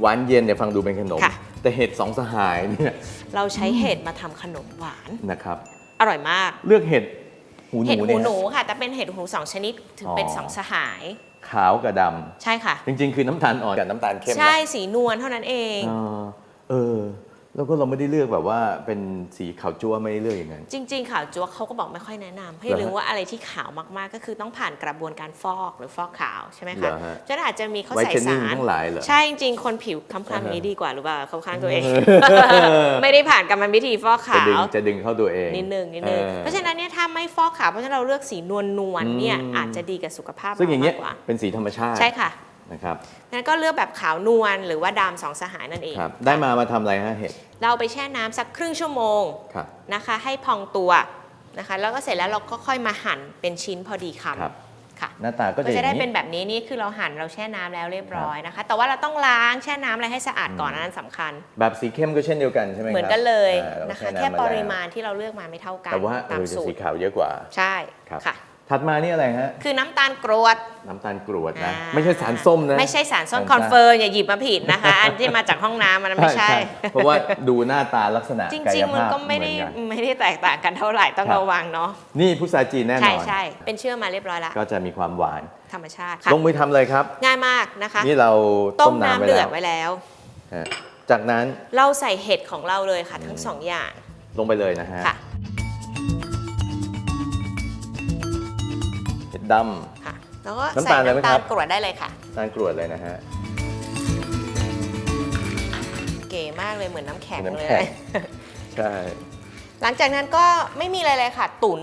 หวานเย็นเนี่ยฟังดูเป็นขนม ค่ะ แต่เห็ดสองสหายเนี่ยเราใช้เห็ดมาทำขนมหวาน นะครับ อร่อยมาก เลือกเห็ดหูหเห็ดนูหูเนี่ย หนูค่ะ แต่เป็นเห็ดหูสองชนิดถึงเป็นอ๋อ สองสหาย ขาวกับดใช่ค่ะำจริง ๆ คือน้ำตาลอ่อนกับน้ำตาลเข้มนะใช่สีนวลเท่านั้นเอง เออเออ แล้วก็เราไม่ได้เลือกแบบว่าเป็นสีขาวจั่วไม่ได้เลือกอย่างนั้น จริง ๆ ขาวจั๊วเขาก็บอกไม่ค่อยแนะนำให้เหรอฮะลืมว่าอะไรที่ขาวมากๆ ก็คือต้องผ่านกระบวนการฟอกหรือฟอกขาวใช่ไหมเหรคะอฮะฉะนั้นอาจจะมีเขาไวใส่ท์เทนนิ่สางรทั้งหลายเหรอ ใช่จริงๆคนผิวคล้ำๆอย่างนี้อ่าฮะดีกว่าหรือเปล่าเขาข้างตัวเอง ไม่ได้ผ่านกรรมวิธีฟอกจะขาดึงว จะดึงเข้าตัวเองนิดนึงนิดนึงออเพราะฉะนั้นเนี่ยถ้าไม่ฟอกขาวเพราะฉะนั้นเราเลือกสีนวลนวลๆเนี่ยอืมอาจจะดีกับสุขภาพซึ่งอย่างเงี้ยมากกว่าเป็นสีธรรมชาติ ใช่ค่ะ นะครับนั้นก็เลือกแบบขาวนวลหรือว่าดำสองสหายนั่นเองครับได้มามาทำอะไรฮะเห็ด เราไปแช่น้ำสักครึ่งชั่วโมงครับ นะคะ ให้พองตัวนะคะ แล้วก็เสร็จแล้วเราก็ค่อยมาหั่นเป็นชิ้นพอดีคครับำค่ะหน้าตาก็ก็จะอจะย่างได้นี้เป็นแบบนี้นี่คือเราหั่นเราแช่น้ำแล้วเรียบร้อยนะคะ แต่ว่าเราต้องล้างแช่น้ำอะไรให้สะอาดก่อนอันนั้นสำคัญ แบบสีเข้มก็เช่นเดียวกันใช่ไหมครับเหมือนกันเลยอ่าเรานะคะช่น้ำแค่ปล้วริมาณที่เราเลือกมาไม่เท่ากันแต่ว่าเอตามอจะสูสีตรขาวเยอะกว่า ใช่ครับ ค่ะ ถัดมานี่อะไรฮะ คือน้ำตาลกรวด น้ำตาลกรวดนะ อ่า ไม่ใช่สารส้มนะ ไม่ใช่สารส้มสารคอนเฟิร์มอย่าหยิบมาผิดนะคะ อันที่มาจากห้องน้ำมันไม่ใช่ เพราะว่าดูหน้าตาลักษณะจการิยง ๆ มันภาพก็ไม่ได้เหอนกัน ไม่ได้แตกต่างกันเท่าไหร่ต้องครับ ระวังเนาะนี่พุทราจีนแน่นใช่อน ใช่เป็นเชื่อมาเรียบร้อยละก็จะมีความหวาน ธรรมชาติค่ะลงมือทำเลยครับ ง่ายมากนะคะ นี่เราต้ต้มมน้ำน้ำไว้เดือแล้ดวไว้แล้ว ฮะจากนั้นเราใส่เห็ดของเราเลยค่ะ ทั้งสองอย่างลงไปเลยนะฮะ ค่ะ ดดค่ะ แล้วก็น้ำใส่ตาลเลยไหมน้ำตาครัลบกรวดได้เลยค่ะำตาลกรวดเลยนะฮะ เก๋มากเลยเหมือนน้ำแข็งเหมือนเลน้ำแข็ย ง ใช่หลังจากนั้นก็ไม่มีอะไรเลยค่ะ ตุ๋น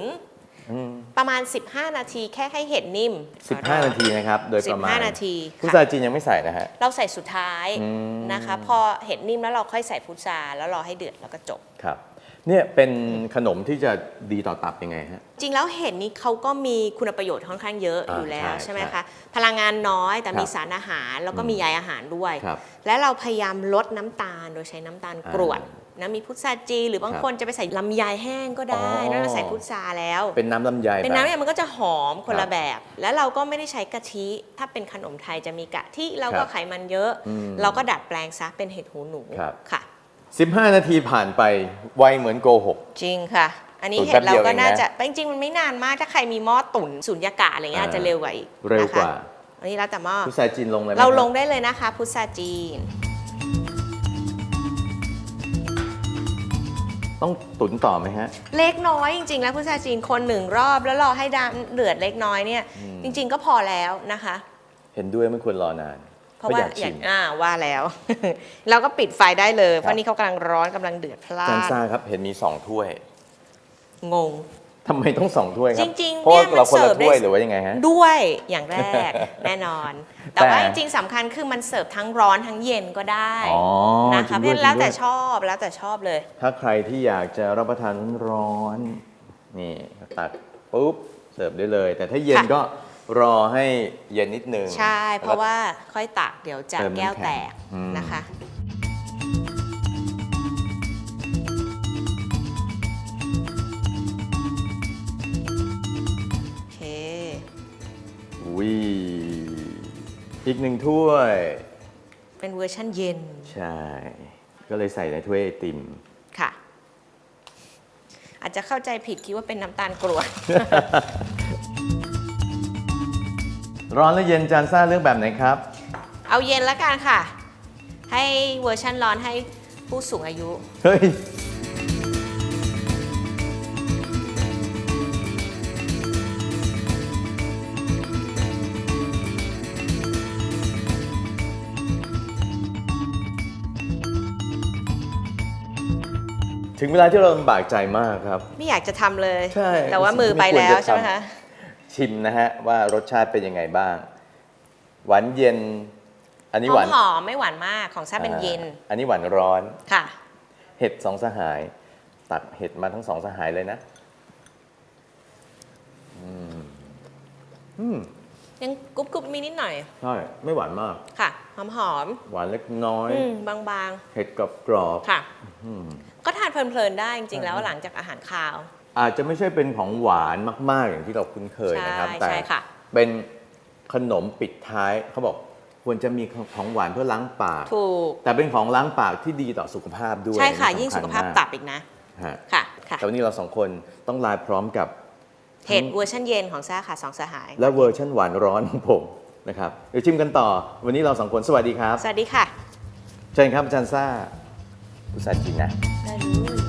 อืมประมาณ 15 นาทีแค่ให้เห็ดนิ่ม15 นาทีนะครับ โดยประมาณ15 นาทีพุทค่ะราจีนยังไม่ใส่นะฮะ เราใส่สุดท้ายอืม นะคะ พอเห็ดนิ่มแล้วเราค่อยใส่พุทราแล้วรอให้เดือดแล้วก็จบ ครับ เนี่ยเป็นขนมที่จะดีต่อตับยังไงฮะ จริงแล้วเห็ดนี้เขาก็มีคุณประโยชน์ค่อนข้างเยอะอ่าอยู่แล้วใช่ใช่ไหมใช่คะพลังงานน้อยแต่ครับมีสารอาหารแล้วก็อืมมีใยอาหารด้วยครับและเราพยายามลดน้ำตาลโดยใช้น้ำตาลกรวดอ่นะมีพุทราจีนหรือบางครับคนจะไปใส่ลำไยแห้งก็ได้อ๋อแล้วเราใส่พุทราแล้ว เป็นน้ำลำไยเป็นแบบน้ำเนี่ยมันก็จะหอมคนครัละบแบบ แล้วเราก็ไม่ได้ใช้กะทิ ถ้าเป็นขนมไทยจะมีกะทิเราคก็รับไขมันเยอะอืมเราก็ดัดแปลงซะเป็นเห็ดหูหนูครับค่ะ 15 นาทีผ่านไปไวเหมือนโกหก จริงค่ะ อันนี้ตุ๋นเห็ดเราแป๊บเดียวก็น่าเองนะจะแต่จริงๆมันไม่นานมากถ้าใครมีหม้อตุ๋นสุญญากาศอะไรเงี้ยอ่า อาจจะเร็วกว่าอีกเร็วกว่านะคะอันนี้แล้วแต่หม้อพุทราจีนลงเลยไหมเราคบลงได้เลยนะคะพุทราจีน ต้องตุ๋นต่อไหมฮะ เล็กน้อยจริงๆ แล้วพุทราจีนคนหนึ่งรอบแล้วรอให้ดำเดือดเล็กน้อยเนี่ย อืม จริง ๆ ก็พอแล้วนะคะ เห็นด้วยไม่ควรรอนานเพ ราะว่าอยากอชิย่างมอ่าว่าแล้ว เราก็ปิดไฟได้เลยครับเพราะนี่เขากำลังร้อนกำลังเดือดพล่าจานนซ่าครับเห็นมี2ถ้วยงง ทำไมต้องสองถ้วยครับจริงๆเพราะว่าเนี่ยมันเราคนละเสิร์ฟได้ ถ้วยหรือว่ายังไงฮะ ด้วยอย่างแรก แน่นอน แต่แต่ว่าจริงๆสำคัญคือมันเสิร์ฟทั้งร้อนทั้งเย็นก็ได้อ๋อนะคะจเพริราะงฉะด้นั้วยนแล้วแต่จริงด้วยชอบแล้วแต่ชอบเลย ถ้าใครที่อยากจะรับประทานร้อนๆนี่ตักปุ๊บเสิร์ฟได้เลย แต่ถ้าเย็นค่ะ ก็ รอให้เย็นนิดนึง ใช่ เพราะว่าค่อยตักเดี๋ยวจะเติมน้ำแก้วแตกแข็งอืม นะคะ โอเค อุ้ยอีกหนึ่งถ้วย เป็นเวอร์ชั่นเย็นใช่ ก็เลยใส่ในถ้วยไอติม ค่ะ อาจจะเข้าใจผิดคิดว่าเป็นน้ำตาลกรวด ร้อนและเย็นจานซ่าเลือกแบบไหนครับ เอาเย็นแล้วกันค่ะ ให้เวอร์ชั่นร้อนให้ผู้สูงอายุ เฮ้ย ถึงเวลาที่เราลำบากใจมากครับ ไม่อยากจะทำเลย ใช่แต่ว่ามือไปแล้วไม่ควรจะทำใช่ไหมคะ ชิมนะฮะว่ารสชาติเป็นยังไงบ้าง หวานเย็น อันนี้หหอวามนหอมไม่หวานมากของซาเป็นเย็นอ่าอันนี้หวานร้อน ค่ะ เห็ดสองสหาย ตัดเห็ดมาทั้งสองสหายเลยนะอืมอืมยังกรุบกรุบมีนิดหน่อยใช่ไม่หวานมาก ค่ะ หอมหอมหวานเล็กน้อยๆอืมบางเห็ดกรอบกรอบๆค่ะ อืม ก็ทานเพลินๆได้จริงๆแล้วหลังจากอาหารคาว อาจจะไม่ใช่เป็นของหวานมาก ๆ อย่างที่เราคุ้นเคยนะครับใช่แต่ใช่ค่ะเป็นขนมปิดท้ายเขาบอกควรจะมีของหวานเพื่อล้างปาก ถูก แต่เป็นของล้างปากที่ดีต่อสุขภาพด้วย ใช่ค่ะนี่ยิ่งสำสุญขภาพมกตับอีกนะฮะค่ะค่ะแต่วันนี้เราสองคนต้องลาพร้อมกับเห็ดเวอร์ชันเย็นของซ่าค่ะสองสหาย และเวอร์ชันหวานร้อนของผมนะครับเดี๋ยวชิมกันต่อ วันนี้เราสองคนสวัสดีครับ สวัสดีค่ะ เชิญครับอาจารย์ซ่าอุตส่าห์จริงนะได้เลย